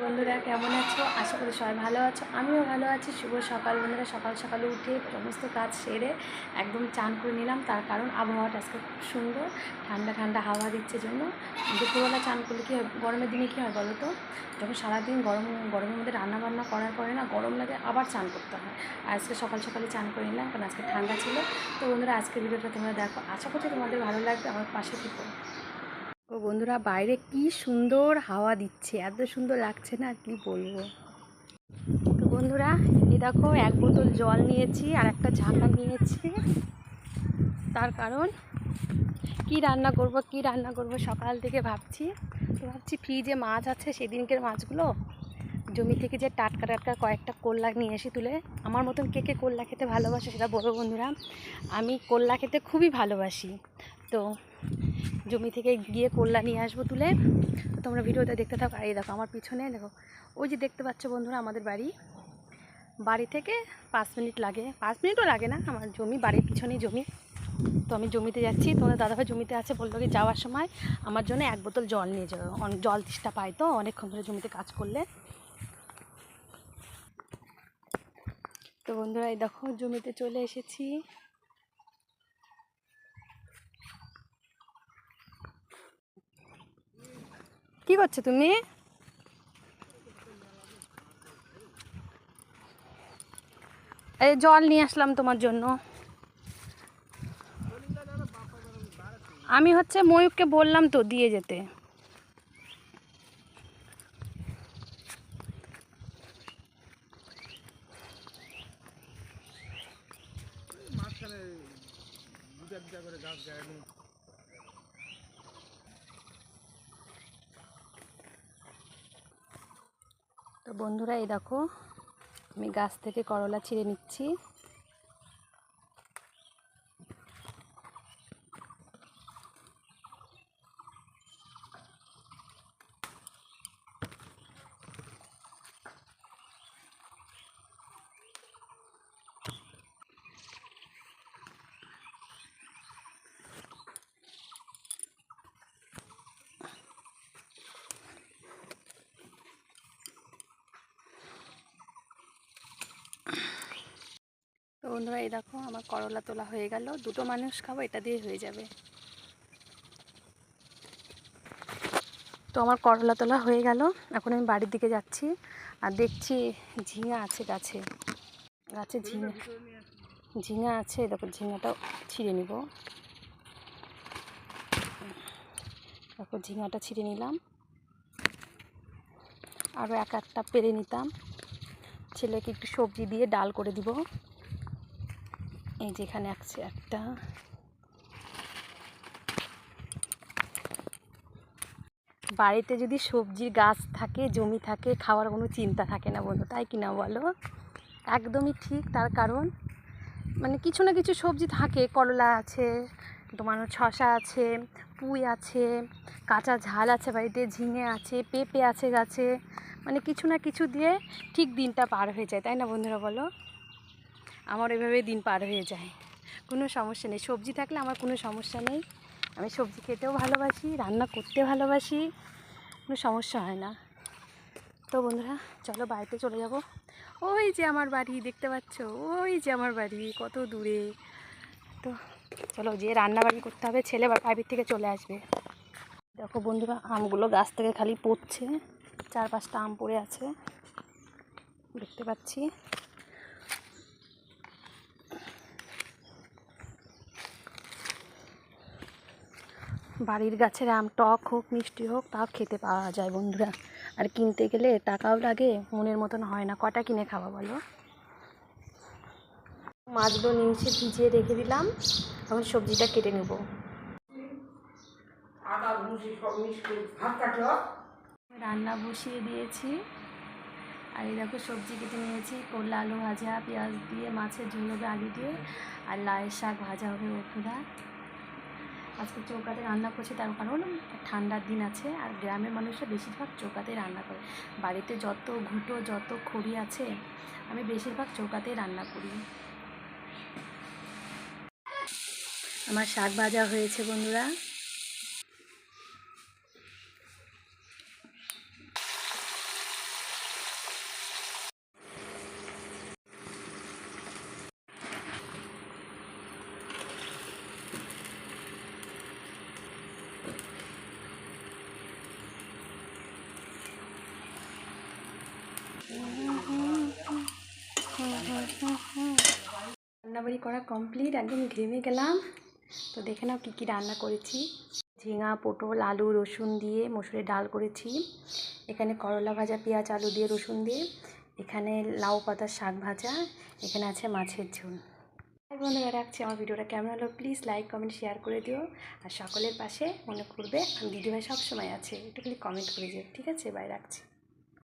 বন্ধুরা, কেমন আছো? আশা করি সবাই ভালো আছো। আমিও ভালো আছি। শুভ সকাল বন্ধুরা। সকাল সকালে উঠে সমস্ত কাজ সেরে একদম চান করে নিলাম। তার কারণ আবহাওয়াটা আজকে খুব সুন্দর। ঠান্ডা ঠান্ডা হাওয়া দিচ্ছে জন্য। দুপুরবেলা চান করলে কী হয়? গরমের দিনে কী হয় বলো তো যখন সারাদিন গরম, গরমের মধ্যে রান্না বান্না করার পরে না গরম লাগে, আবার চান করতে হয়। আজকে সকাল সকালে চান করে নিলাম, কারণ আজকে ঠান্ডা ছিল। তো বন্ধুরা আজকে ভিডিওটা তোমরা দেখো। আশা করছি তোমাদের ভালো লাগবে। আমার পাশে থেকো। ও বন্ধুরা, বাইরে কি সুন্দর হাওয়া দিচ্ছে, এত সুন্দর লাগছে না, কি বলব? তো বন্ধুরা এই দেখো, এক বোতল জল নিয়েছি আর একটা ঝাঁকা নিয়েছি। তার কারণ, কি রান্না করব, কি রান্না করব সকাল থেকে ভাবছি। তো ভাবছি ফ্রিজে মাছ আছে, সেদিনকের মাছগুলো। জমি থেকে যে টাটকা টাটকা কয়েকটা কোল্লা নিয়ে এসে তুলে, আমার মতন কে কে কোল্লা খেতে ভালোবাসে সেটা বলব বন্ধুরা, আমি কোল্লা খেতে খুবই ভালোবাসি। তো জমি থেকে গিয়ে কোল্লা নিয়ে আসব তুলে। তোমরা ভিডিওটা দেখতে থাকো। আর এই দেখো, আমার পিছনে দেখো, ওই যে দেখতে পাচ্ছ বন্ধুরা আমাদের বাড়ি। বাড়ি থেকে পাঁচ মিনিট লাগে। পাঁচ মিনিটও লাগে না, আমার জমি, বাড়ির পিছনেই জমি। তো আমি জমিতে যাচ্ছি। তোমাদের দাদাভাই জমিতে আছে বলল কি যাওয়ার সময় আমার জন্য এক বোতল জল নিয়ে যাবে অনেক জল তৃষ্ণা পায় তো, অনেকক্ষণ ধরে জমিতে কাজ করলে। তো বন্ধুরা, এই দেখো, জমিতে চলে এসেছি। কি করছ তুমি? এই জল নিয়ে আসলাম তোমার জন্য। আমি হচ্ছে ময়ূরকে বললাম তো দিয়ে যেতে। তো বন্ধুরা এই দেখো আমি গাছ থেকে করলা ছিঁড়ে নিচ্ছি। বন্ধুরা, এই দেখো, আমার করলা তোলা হয়ে গেল। দুটো মানুষ খাব, এটা দিয়ে হয়ে যাবে। তো আমার করলা তোলা হয়ে গেল। এখন আমি বাড়ির দিকে যাচ্ছি আর দেখছি ঝিঙা আছে গাছে। গাছে ঝিঙা ঝিঙা আছে দেখো, ঝিঙাটাও ছিঁড়ে নিব। দেখো, ঝিঙাটা ছিঁড়ে নিলাম। আরও এক একটা পেরে নিতাম। ছেলেকে একটু সবজি দিয়ে ডাল করে দিব। এই যেখানে আছে একটা। বাড়িতে যদি সবজির গাছ থাকে, জমি থাকে, খাওয়ার কোনো চিন্তা থাকে না বন্ধু, তাই কি না বলো? একদমই ঠিক, তার কারণ মানে কিছু না কিছু সবজি থাকে, করলা আছে, তোমার শশা আছে, পুঁই আছে, কাঁচা ঝাল আছে বাড়িতে, ঝিঙে আছে, পেঁপে আছে গাছে মানে কিছু না কিছু দিয়ে ঠিক দিনটা পার হয়ে যায়, তাই না বন্ধুরা বলো? আমার এভাবে দিন পার হয়ে যায়। কোনো সমস্যা নেই। সবজি থাকলে আমার কোনো সমস্যা নেই। আমি সবজি খেতেও ভালোবাসি, রান্না করতে ভালোবাসি, কোনো সমস্যা হয় না। তো বন্ধুরা, চলো বাড়িতে চলে যাব। ওই যে আমার বাড়ি, দেখতে পাচ্ছ? ওই যে আমার বাড়ি, কত দূরে। তো চলো যে রান্না বাড়ি করতে হবে, ছেলে বাইরের থেকে চলে আসবে। দেখো বন্ধুরা, আমগুলো গাছ থেকে খালি পড়ছে। চার পাঁচটা আম পড়ে আছে। দেখতে পাচ্ছি। বাড়ির গাছের আম টক হোক মিষ্টি হোক তাও খেতে পাওয়া যায় বন্ধুরা। আর কিনতে গেলে টাকাও লাগে মনের মতন হয় না। কটা কিনে খাওয়া বলো? মাছগুলো নিচে ভিজিয়ে রেখে দিলাম। এখন সবজিটা কেটে নেব। রান্না বসিয়ে দিয়েছি। আর এই দেখো সবজি কেটে নিয়েছি। করলা আলু ভাজা পেঁয়াজ দিয়ে মাছের ঝোল হবে আলু দিয়ে। আর লায়ের শাক ভাজা হবে ওঠুরা আজকে চৌকাতে রান্না করছে, তার কারণ ঠান্ডার দিন আছে আর গ্রামের মানুষরা বেশিরভাগ চৌকাতে রান্না করে। বাড়িতে যত ঘুটো, যত খড়ি আছে, আমি বেশিরভাগ চৌকাতেই রান্না করি। আমার শাক ভাজা হয়েছে বন্ধুরা। রান্নাবাড়ি করা কমপ্লিট একদম ঘেমে গেলাম। তো দেখে নাও কী কী রান্না করেছি। ঝিঙা, পটল, আলু, রসুন দিয়ে মসুরের ডাল করেছি। এখানে করলা ভাজা, পেঁয়াজ, আলু দিয়ে, রসুন দিয়ে। এখানে লাউ পাতার শাক ভাজা। এখানে আছে মাছের ঝোল। বন্ধুরা, রাখছি। আমার ভিডিওটা কেমন হলো প্লিজ লাইক কমেন্ট শেয়ার করে দিও। আর সকলের পাশে মনে করবে, আমি দিদিভাই সবসময় আছে। একটু খালি কমেন্ট করে দিও। ঠিক আছে? বাই রাখছি।